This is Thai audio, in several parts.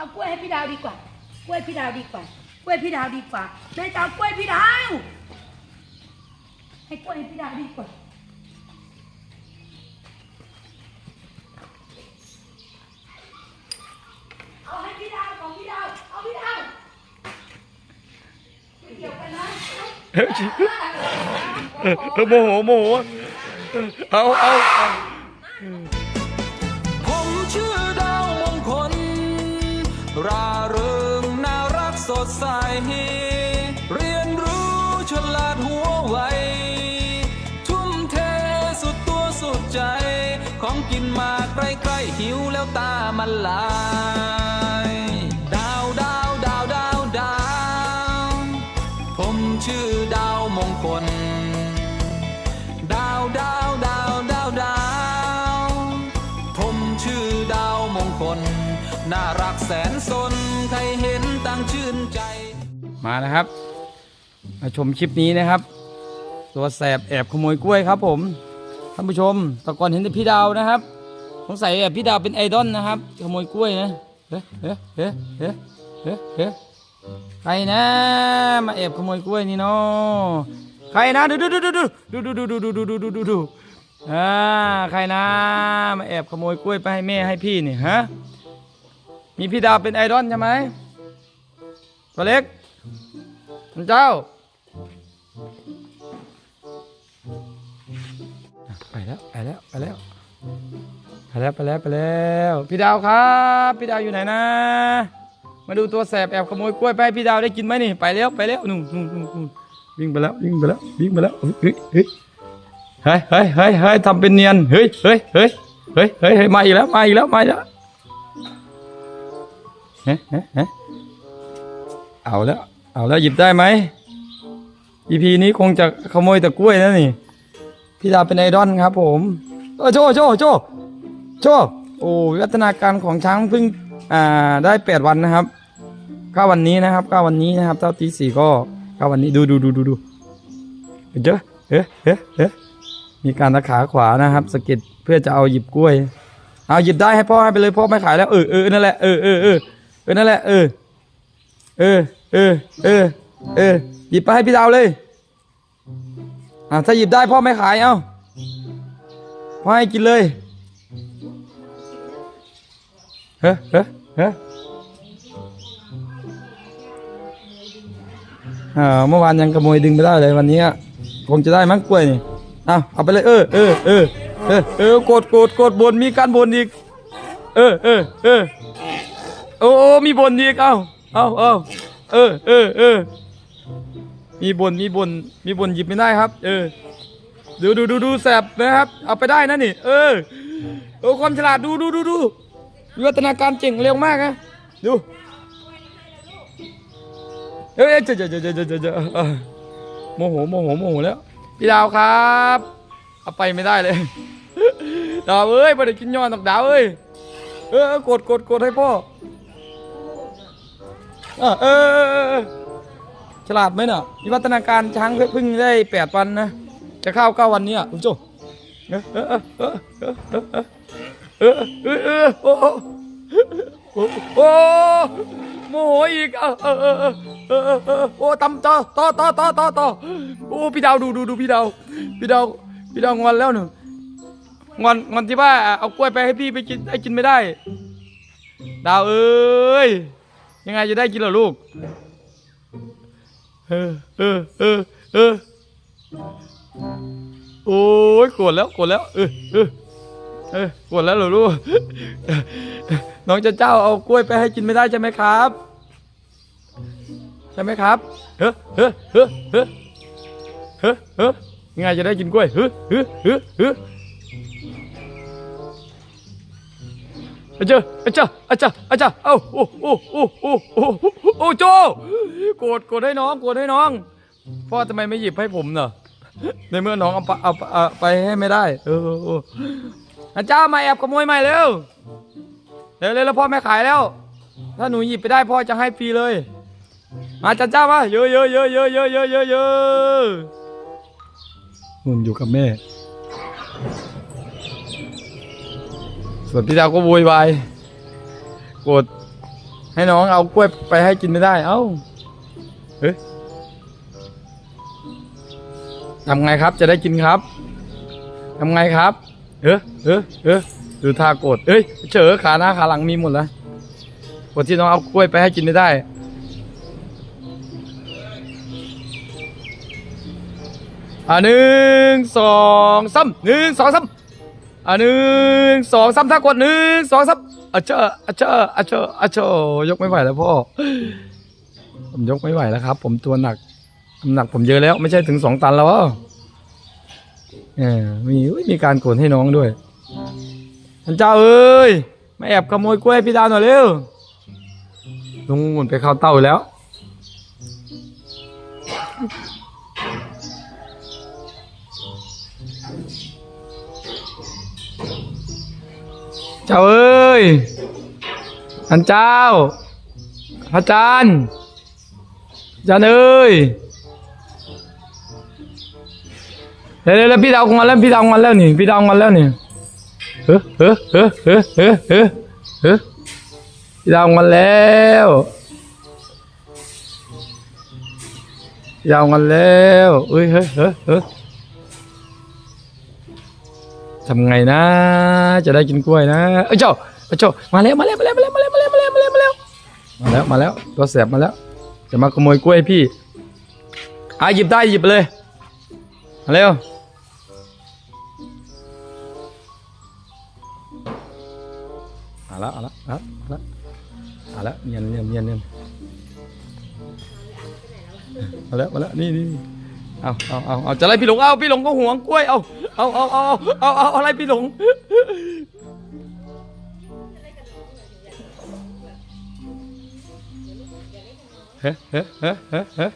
เอากล้วยให้พี่ดาวดีกว่า กล้วยพี่ดาวดีกว่า กล้วยพี่ดาวดีกว่าแม่จะเอากล้วยพี่ดาว ให้กล้วยให้พี่ดาวดีกว่า เอาให้พี่ดาวของพี่ดาว เอาพี่ดาวไม่เกี่ยวกันนะเฮ้ยเออโมโหโมโห เอาเอาเอา มันลาย ดาวดาวดาวดาวดาว ผมชื่อดาวมงคล ดาวดาวดาวดาวดาว ผมชื่อดาวมงคล น่ารักแสนสนใครเห็นต่างชื่นใจ มานะครับ มาชมคลิปนี้นะครับ ตัวแสบแอบขโมยกล้วยครับผมท่านผู้ชมแตะก่อนเห็นแต่พี่ดาวนะครับ งสัยแอบพี่ดาวเป็นไอดอลนะครับขโมยกล้วยนะเฮ้เฮ้เฮ้เฮ้เฮ้เฮ้ใครนะ มาแอบขโมยกล้วยนี่เนาะใครนะดูดูดูดูดูดูดูดูดูดูดูดูดูดูอ่าใครนะมาแอบขโมยกล้วยไปให้แม่ให้พี่นี่ฮะมีพี่ดาวเป็นไอดอลใช่ไหมตัวเล็กท่านเจ้าไปแล้วไปแล้วไปแล้ว ไปแล้วไปแล้วไปแล้วพี่ดาวครับ พี่ดาวอยู่ไหนนะ มาดูตัวแสบแอบขโมยกล้วยไปพี่ดาวได้กินไหมนี่ไปแล้วไปแล้วนู่นนู่นนู่นนู่นวิ่งไปแล้ววิ่งไปแล้ววิ่งไปแล้วเฮ้ยเฮ้ยเฮ้ยเฮ้ยเฮ้ยเฮ้ยทำเป็นเนียนเฮ้ยเฮ้ยเฮ้ยเฮ้ยเฮ้ยเฮ้ยมาอีกแล้วมาอีกแล้วมาอีกแล้วเฮ้ยเฮ้ยเฮ้เอาแล้วเอาแล้วหยิบได้ไหม EP นี้คงจะขโมยแต่กล้วยนะนี่พี่ดาวเป็นไอดอลครับ ผมเออโจโจโจ โจโอ้วิวัฒนาการของช้างเพิ่งอ่าได้แปดวันนะครับก้าวันนี้นะครับก้าวันนี้นะครับเท่าตีสี่ก็ก้าวันนี้ดูดูดูดูดูเจอเอ๊ะเอ๊ะเอ๊ะมีการตะขาขวานะครับสะกิดเพื่อจะเอาหยิบกล้วย เอาหยิบได้ให้พ่อให้ไปเลยพ่อไม่ขายแล้วเออเออนั่นแหละเออเออเออเออนั่นแหละเออเออเออเออเออหยิบไปให้พี่ดาวเลยอะถ้าหยิบได้พ่อไม่ขายเอาพ่อให้กินเลย เฮ้เฮ้เฮ้อ่าเมื่อวานยังขโมยดึงไปได้เลยวันนี้คงจะได้มั้งกล้วยนี่เอาเอาไปเลย เออเออเออเออเออกดกดกดบนมีการบนอีก เออเออเออโอ้โอ้มีบนอีกเอาเอาเอาเออเออเออมีบนมีบนมีบนหยิบไม่ได้ครับ เออดูดูดูดูแสบนะครับ เอาไปได้นะนี่ เออโอ้ความฉลาดดูดูดูดู วิวัฒนาการเจ๋งเร็วมากนะดูเฮ้ยเจ๊เจ๊เจ๊เจ๊เจ๊เจ๊เอโมโหโมโหโมโหแล้วพี่ดาวครับเอาไปไม่ได้เลยดาวเอ้ยไม่ได้กินย้อนตอกดาวเอ้ยเออกดกดกดให้พ่อเออเออเออฉลาดไหมเนาะวิวัฒนาการช้างเพิ่งได้แปดวันนะจะเข้าเก้าวันนี้อะคุณโจเออเออเออเออ เออเออเออเออโอ้โหโอ้โหโมโหอีกเออเออเออเออเออโอ้ตำต่อต่อต่อต่อต่อต่อโอ้พี่ดาวดูดูดูพี่ดาวพี่ดาวพี่ดาวงอนแล้วหนึ่งงอนงอนที่ว่าเอากล้วยไปให้พี่ไปกินให้กินไม่ได้ ดาวเอ้ยยังไงจะได้กินเหรอลูกเออเออเออเออโอ้ยโกรธแล้วโกรธแล้วเออเออ เออโกรธแล้วเหรอลูก น้องเจ้าเจ้าเอากล้วยไปให้กินไม่ได้ใช่ไหมครับ ใช่ไหมครับ เฮ้อเฮ้อเฮ้อเฮ้อเฮ้อเฮ้อยังไงจะได้กินกล้วยเฮ้อเฮ้อเฮ้อเฮ้ออาเจ้าอาเจ้าอาเจ้าอาเจ้าเอ้าโอ้โอ้โอ้โอ้โอ้โอ้โจโกรธโกรธให้น้องโกรธให้น้องพ่อทำไมไม่หยิบให้ผมเนอะในเมื่อน้องเอาไปเอาเอาไปให้ไม่ได้ เออ เออเอออาเจ้ามาแอบขโมยใหม่เร็วเร็วเร็วแล้วพ่อไม่ขายแล้ว ถ้าหนูหยิบไปได้พ่อจะให้ฟรีเลย มาจันเจ้ามาเยอะเยอะเยอะเยอะเยอะเยอะเยอะเยอะนุ่นอยู่กับแม่ ส่วนพี่ดาวก็โวยวายโกรธให้ให้น้องเอากล้วยไปให้กินไม่ได้ เอ้าเฮ้ยทำไงครับจะได้กินครับทำไงครับ เออ เออเออดูท่ากรธเอ้ยเฉอขาหน้าขาหลังมีหมดแล้วกดที่น้องเอากล้วยไปให้กินไม่ได้ อ่าหนึ่งสองสามหนึ่งสองสามอ่าหนึ่งสองสามถ้ากดหนึ่งสองสามอะเจ้าอะเจ้าอะเจ้าอะเจ้ายกไม่ไหวแล้วพ่อ ผมยกไม่ไหวแล้วครับ ผมตัวหนักน้ำหนักผมเยอะแล้ว ไม่ใช่ถึงสองตันแล้วอะมีมีการโกนให้น้องด้วย ท่านเจ้าเอ้ยไมาแอบขโมยกล้วยพี่ดาวหน่อยเร็วลุงหุ่นไปเข้าเต้าอีกแล้ว เจ้าเอ้ยท่านเจ้า พระอาจารย์อาจารย์เอ้ยเร็วๆๆพี่ดาวงอนแล้วพี่ดาวงอนแล้วนี่พี่ดาวงอนแล้วนี่ เฮ้อเฮ้อเฮ้อเฮ้อเฮ้อเฮ้อเฮ้อดาวงอนแล้วพี่ดาวงอนแล้วเอ้ยเฮ้อเฮ้อเฮ้ทำไงนะ จะได้กินกล้วยนะเอ้ยเจ้าเอ้ยเจ้ามาแล้วมาแล้วมาแล้วมาแล้วมาแล้วมาแล้วมาแล้วมาแล้วมาแล้วมาแล้วมาแล้วตัวแสบมาแล้ว จะมาขโมยกล้วยพี่อะหยิบได้หยิบเลยมาเร็ว เอาละเอาละเอาละเอาละเอาละเนียนเนียนเนียนเนียนมาล้วมาล้วนี่นี่เอาเอาเอาเอาจะไล่พี่หลงเอาพี่หลงก็ห่วงกล้วยเอาเอาเอาเอาเอาเอาเอาอะไรพี่หลงเฮ้เฮ้เฮ้เฮ้เฮ้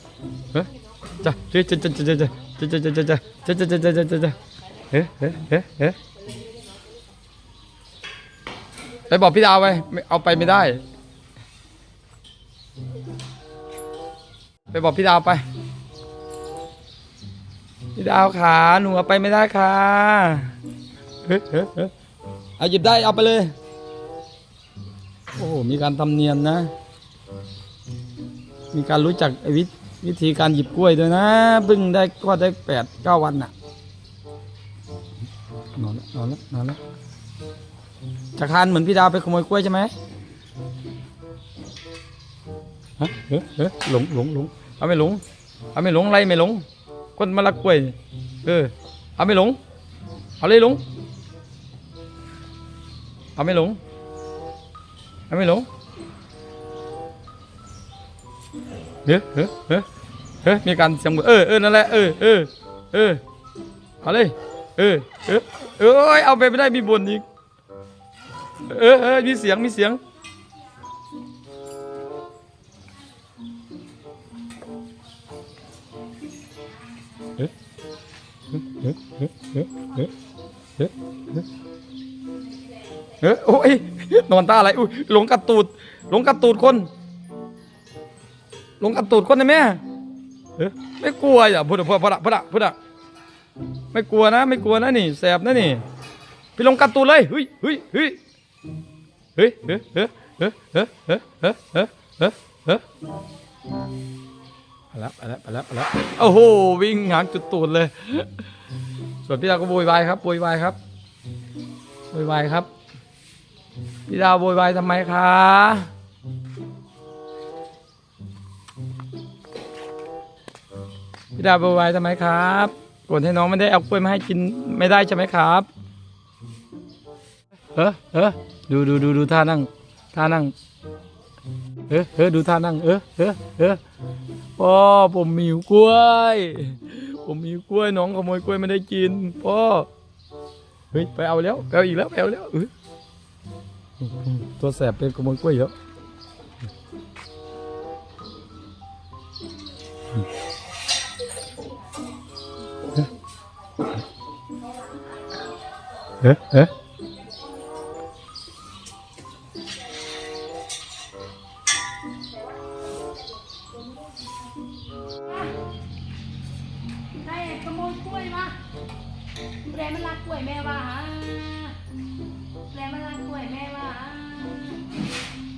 เฮ้จ้ะจ้ะจ้ะจ้ะจ้ะจ้ะจ้ะจ้ะจ้ะจ้ะจ้ะจ้ะจ้ะจ้ะจ้ะจ้ะจ้ะเฮ้เฮ้เฮ้เฮ้ ไปบอกพี่ดาวไปไม่เอาไปไม่ได้ ไปบอกพี่ดาวไป พี่ดาวขาหนูเอาไปไม่ได้ค่ะเฮ้ยเฮ้ยเฮ้ยเอาหยิบได้เอาไปเลย โอ้มีการทำเนียนนะ มีการรู้จักวิธวิธีการหยิบกล้วยด้วยนะเพิ่งได้ก็ได้แปดเก้าวันน่ะนอนแล้วนอนแล้วนอนแล้ว จะคานเหมือนพี่ดาวไปขโมยกล้วยใช่ไหมฮะเฮ้ยเฮ้ยหลงหลงหลงเอาไม่หลง เอาไม่หลงไรไม่หลง คนมาลักกล้วย เออ เอาไม่หลง เอาเลยหลง เอาไม่หลง เอาไม่หลง เฮ้ยเฮ้ยเฮ้ยเฮ้ยมีการเสียงเออเออนั่นแหละ เออเออเออ เอาเลย เออ เออเออเอาไปไม่ได้มีบนอีก เออเออมีเสียงมีเสียง เอ๊ะเอ๊ะเอ๊ะเอ๊ะเอ๊ะเอ๊ะเอ๊ะโอ้ยนอนตาอะไรอุ้ยหลงกระตูดหลงกระตูดคนหลงกระตูดคนนะแม่เอ๊ะไม่กลัวอย่าพูดพูดพูดพูดพูดไม่กลัวนะ ไม่กลัวนะนี่แสบนะนี่พี่ลงกระตูดเลยเฮ้ยเฮ้ยเฮ้ย เฮ้ยเฮ้ยเฮ้ยเฮ้ยเฮ้ยเฮ้ยเฮ้ยเฮ้ยเฮ้ยเฮ้ยไปแล้วไปแล้วไปแล้วไปแล้วโอ้โหวิ่งหางจุดตูดเลย ส่วนพี่ดาวก็โวยวายครับโวยวายครับโวยวายครับพี่ดาวโวยวายทำไมคะพี่ดาวโวยวายทำไมครับกดให้น้องไม่ได้เอากล้วยมาให้กินไม่ได้ใช่ไหมครับเออเออ ดูดูดูดูท่านั่ง ท่านั่ง เออเออดูท่านั่ง เออเออเออพ่อผมมีกล้วย ผมมีกล้วยน้องขโมยกล้วยไม่ได้กินพ่อเฮ้ยไปเอาแล้วไปเอาอีกแล้วไปเอาแล้วเอ้ยตัวแสบเป็นขโมยกล้วยแล้วเอ๊ะเอ๊ะ แปลมันรักกล้วยแม่ว่าแปลมันรักกล้วยแม่ว่า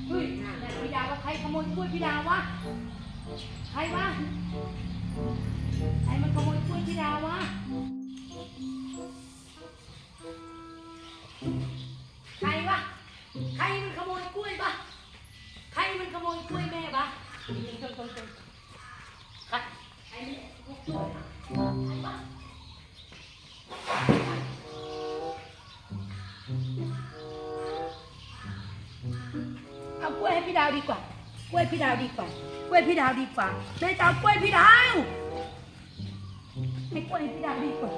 เฮ้ยแต่พี่ดาวก็ขโมยกล้วยพี่ดาววะใครวะใครมันขโมยกล้วยพี่ดาววะใครวะใครมันขโมยกล้วยปะใครมันขโมยกล้วยแม่ปะ ล้วยพี่ดาวดีกว่ากล้วยพี่ดาวดีกว่าแม่จะเอากล้วยพี่ดาวให้กล้วยให้พี่ดาวดีกว่า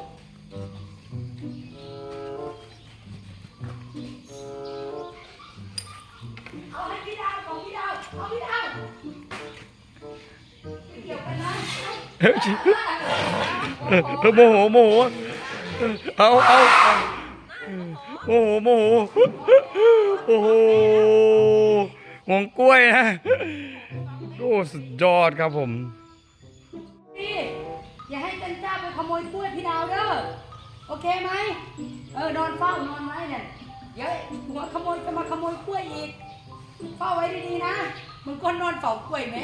เอาให้พี่ดาวของพี่ดาวเอาพี่ดาวไม่เกี่ยวกันนะเฮ้ยเออเออโมโหโมโหเอาเอาเอาโมโหโมโหโอ้โห งวงกล้วยนะโอ้สุดยอดครับผม พี่อย่าให้จันจ้าไปขโมยกล้วยพี่ดาวเด้อโอเคไหมเออนอนเฝ้านอนไว้เนี่ยเดี๋ยวหัวขโมยจะมาขโมยกล้วยอีกเฝ้าไว้ดีๆนะมึงก็นอนเฝ้ากล้วยไหม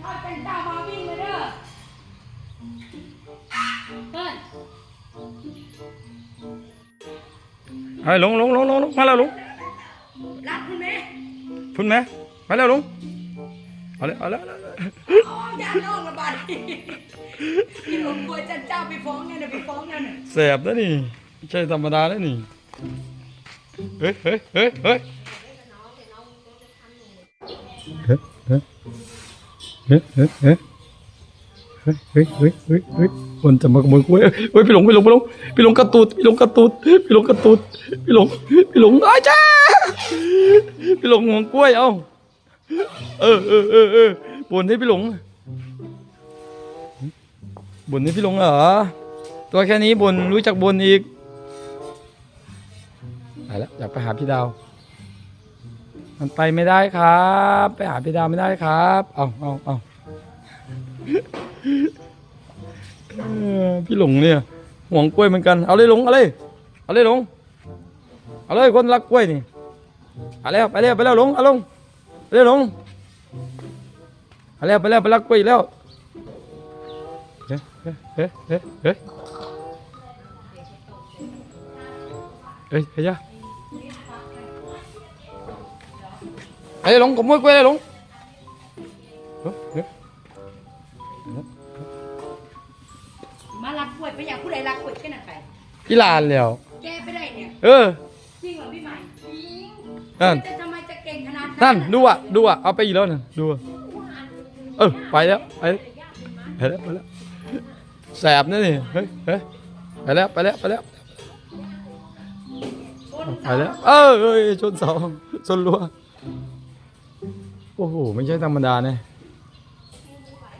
ถ้าจันจ้ามาวิ่งเลยเด้อเฮ้ย เฮ้ยลงลงลงลงลงมาแล้วลงรักคุณไหมพุ่นไหมมาแล้วลงเอาเลยเอาเลยเอาเลยอ๋อยาน้องระบาดพี่หลงกลัวจันเจ้าไปฟ้องเนี่ยนะไปฟ้องเนี่ยนะแสบนะนี่ไม่ใช่ธรรมดานะนี่เฮ้ยเฮ้ยเฮ้ยเฮ้ยเฮ้ยเฮ้ยเฮ้ยเฮ้ยเฮ้ยเฮ้ยเฮ้ยเฮ้ยเฮ้ยคนจะมาขโมยกล้วยเฮ้ยพี่หลงพี่หลงพี่หลงพี่หลงกระตูดพี่หลงกระตูดพี่หลงกระตูดพี่หลงพี่หลงอ้าจ้าพี่หลงห่วงกล้วยเอ้าเออเออเออเออบนให้พี่หลงบนให้พี่หลงเหรอตัวแค่นี้บนรู้จักบนอีกไปแล้วอยากไปหาพี่ดาว มันไปไม่ได้ครับ ไปหาพี่ดาวไม่ได้ครับ เอาเอาเอา พี่หลงเนี่ยห่วงกล้วยเหมือนกัน เอาเลยหลง เอาเลย เอาเลยหลง เอาเลยคนรักกล้วยนี่ เอาแล้วไปแล้วไปแล้วหลง เอาลงไปเลยหลง เอาแล้วไปแล้วไปรักกล้วยแล้ว เฮ้ยเฮ้ยเฮ้ยเฮ้ยเฮ้ยเอ้ยเฮ้ยยไอ้หลงผมไม่กล้วยเลยหลงเฮ้ย เฮ้ยมารักกล้วยไปอยากผู้ใดรักกล้วยแค่นั้นไปกีฬานแล้ว แกไปได้เนี่ยเออ จริงเหรอพี่ใหม่จริงนั่นจะทำไมจะเก่งขนาดนั่นดูอะดูอะเอาไปอีกแล้วน่ะดูอะเออไปแล้วไปไปแล้วไปแล้วแสบนะนี่เฮ้ยเฮ้ยไปแล้วไปแล้วไปแล้วชนไปเสาแล้วเออเอ้ยชนเสาชนรั้วโอ้โหไม่ใช่ธรรมดาเนี่ย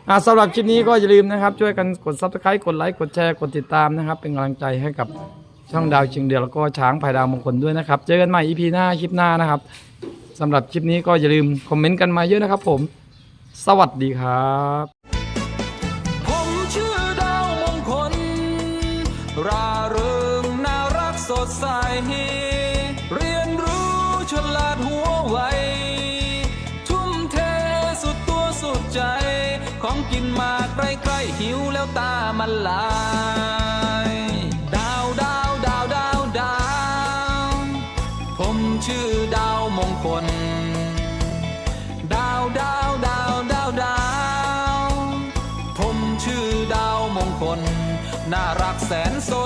อะสำหรับคลิปนี้ก็อย่าลืมนะครับ ช่วยกันกด subscribe กดไลค์กดแชร์กดติดตามนะครับ เป็นกำลังใจให้กับช่องดาวเชิงเดือแล้วก็ช้างภายดาวมงคลด้วยนะครับ เจอกันใหม่ EP หน้าคลิปหน้านะครับสำหรับคลิปนี้ก็อย่าลืมคอมเมนต์กันมาเยอะนะครับ ผม สวัสดีครับผมชื่อดาวมงคลราเริงน่ารักสดใส อยหิวแล้วตามันลายดาวดาวดาวดาวดาวผมชื่อดาวมงคล ดาวดาวดาวดาวดาวผมชื่อดาวมงคล น่ารักแสนสน